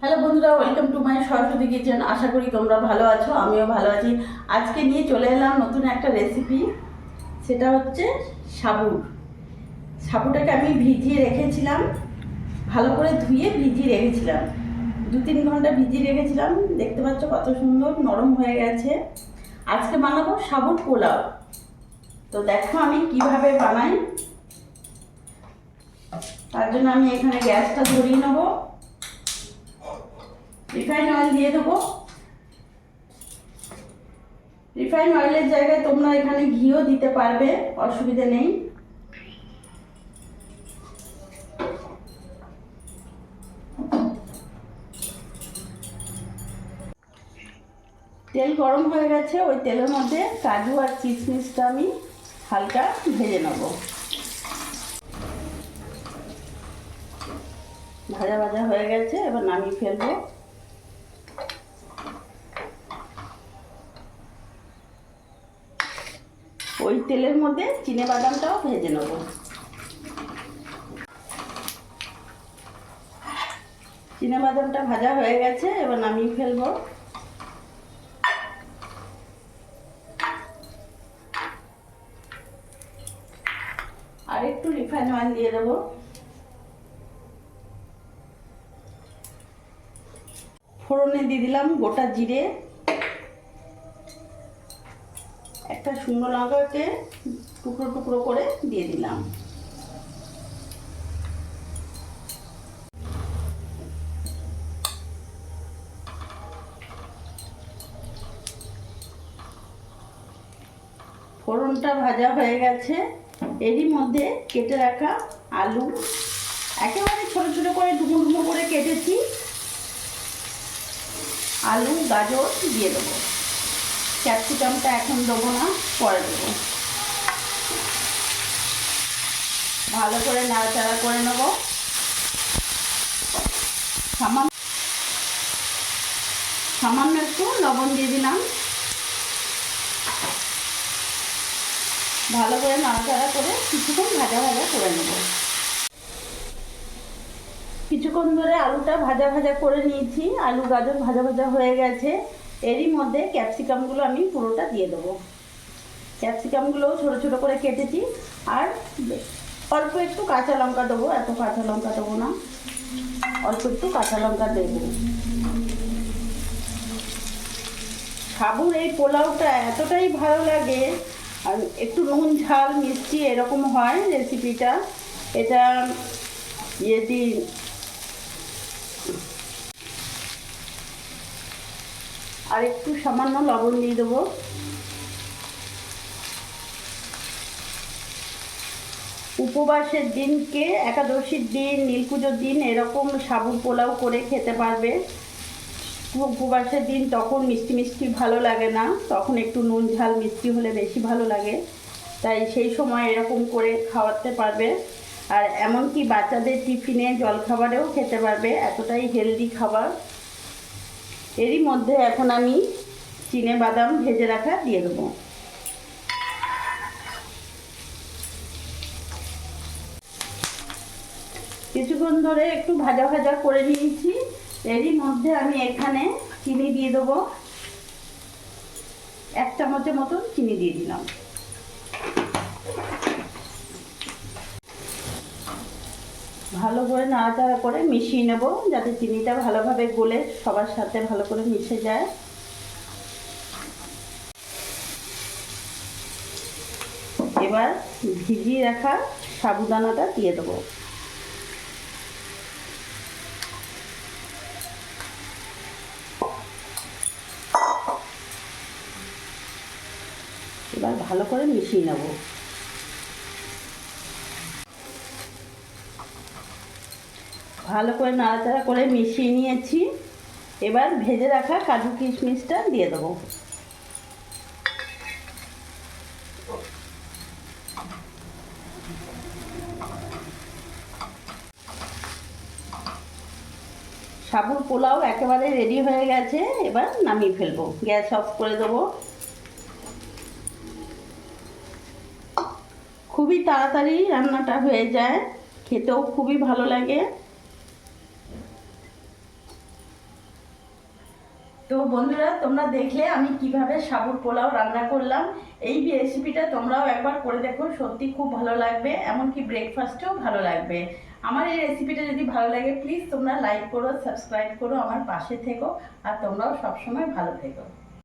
Hello বন্ধুরা welcome to my Saraswati kitchen আশা করি তোমরা ভালো আছো, আমিও ভালো আছি। আজকে নিয়ে চলে এলাম নতুন একটা রেসিপি সেটা হচ্ছে সাবুর। সাবুটাকে আমি ভিজিয়ে রেখেছিলাম, ভালো করে ধুয়ে ভিজিয়ে রেখেছিলাম। দু তিন ঘণ্টা ভিজিয়ে রেখেছিলাম, দেখতে পাচ্ছ কত সুন্দর নরম হয়ে গেছে। আজকে বানাবো সাবুর পোলাও। তো দেখো আমি কীভাবে বানাই। তার জন্য আমি এখানে গ্যাসটা ধরিয়ে নেব। রিফাইন অয়েল দিয়ে দেবো। রিফাইন অয়েলের জায়গায় তোমরা এখানে ঘিও দিতে পারবে, অসুবিধে নেই। তেল গরম হয়ে গেছে, ওই তেলের মধ্যে কাজু আর কিশমিশটা আমি হালকা ভেজে নেব। ভাজা ভাজা হয়ে গেছে, এবার নামিয়ে ফেলব। ওই তেলের মধ্যে চিনে বাদামটাও ভেজে নেব। চিনে বাদামটা ভাজা হয়ে গেছে, এবার নামিয়ে ফেলব। আর একটু রিফাইন অয়েল দিয়ে দেবো। ফোড়নে দিয়ে দিলাম গোটা জিরে। একটা শুকনো লঙ্কাকে টুকরো টুকরো করে দিয়ে দিলাম। ফোড়নটা ভাজা হয়ে গেছে। এরই মধ্যে কেটে রাখা আলু। একেবারে ছোট ছোট করে, ডুমো ডুমো করে কেটেছি। আলু, গাজর দিয়ে দেবো। ক্যাপসিকামটা এখন দেবো না, পরে দেবো। ভালো করে নাড়াচাড়া করে নেব। সামান্য সামান্য একটু লবণ দিয়ে দিলাম। ভালো করে নাড়াচাড়া করে কিছুক্ষণ ভাজা ভাজা করে নেব। কিছুক্ষণ ধরে আলুটা ভাজা ভাজা করে নিয়েছি। আলু গাজর ভাজা ভাজা হয়ে গেছে। এরই মধ্যে ক্যাপসিকামগুলো আমি পুরোটা দিয়ে দেবো। ক্যাপসিকামগুলোও ছোটো ছোটো করে কেটেছি, আর অল্প একটু কাঁচা লঙ্কা দেবো, এত কাঁচা লঙ্কা দেবো না। অল্প একটু কাঁচা লঙ্কা দেবো। সাবুর এই পোলাওটা এতটাই ভালো লাগে, আর একটু নুন, ঝাল, মিষ্টি এরকম হয় রেসিপিটা এটা যদি আর একটু সামান্য লবণ দিয়ে দেবো। উপবাসের দিনকে, একাদশীর দিন, নীলপুজোর দিন এরকম সাবু পোলাও করে খেতে পারবে। উপবাসের দিন তখন মিষ্টি মিষ্টি ভালো লাগে না, তখন একটু নুন ঝাল মিষ্টি হলে বেশি ভালো লাগে। তাই সেই সময় এরকম করে খাওয়াতে পারবে। আর এমনকি বাচ্চাদের টিফিনে জলখাবারেও খেতে পারবে, এতটাই হেলদি খাবার। এরই মধ্যে এখন আমি চিনে বাদাম ভেজে রাখা দিয়ে দেবো। কিছুক্ষণ ধরে একটু ভাজা ভাজা করে নিয়েছি। এরই মধ্যে আমি এখানে চিনি দিয়ে দেবো। এক চামচের মতন চিনি দিয়ে দিলাম। ভালো করে নাড়াচাড়া করে মিশিয়ে নেব, যাতে চিনিটা ভালোভাবে গলে সবার সাথে ভালো করে মিশে যায়। এবার ভিজিয়ে রাখা সাবুদানাটা দিয়ে দেবো। এবার ভালো করে মিশিয়ে নেব। ভালো করে নাড়াচাড়া করে মিশিয়ে নিয়েছি। এবার ভেজে রাখা কাজু কিশমিশটা দিয়ে দেবো। সাবুর পোলাও একেবারে রেডি হয়ে গেছে, এবার নামিয়ে ফেলব। গ্যাস অফ করে দেবো। খুবই তাড়াতাড়ি রান্নাটা হয়ে যায়। খেতেও খুবই ভালো লাগে। তো বন্ধুরা, তোমরা দেখলে আমি কীভাবে সাবুর পোলাও রান্না করলাম। এই রেসিপিটা তোমরাও একবার করে দেখো, সত্যি খুব ভালো লাগবে, এমনকি ব্রেকফাস্টেও ভালো লাগবে। আমার এই রেসিপিটা যদি ভালো লাগে প্লিজ তোমরা লাইক করো সাবস্ক্রাইব করো, আমার পাশে থেকো, আর তোমরাও সবসময় ভালো থেকো।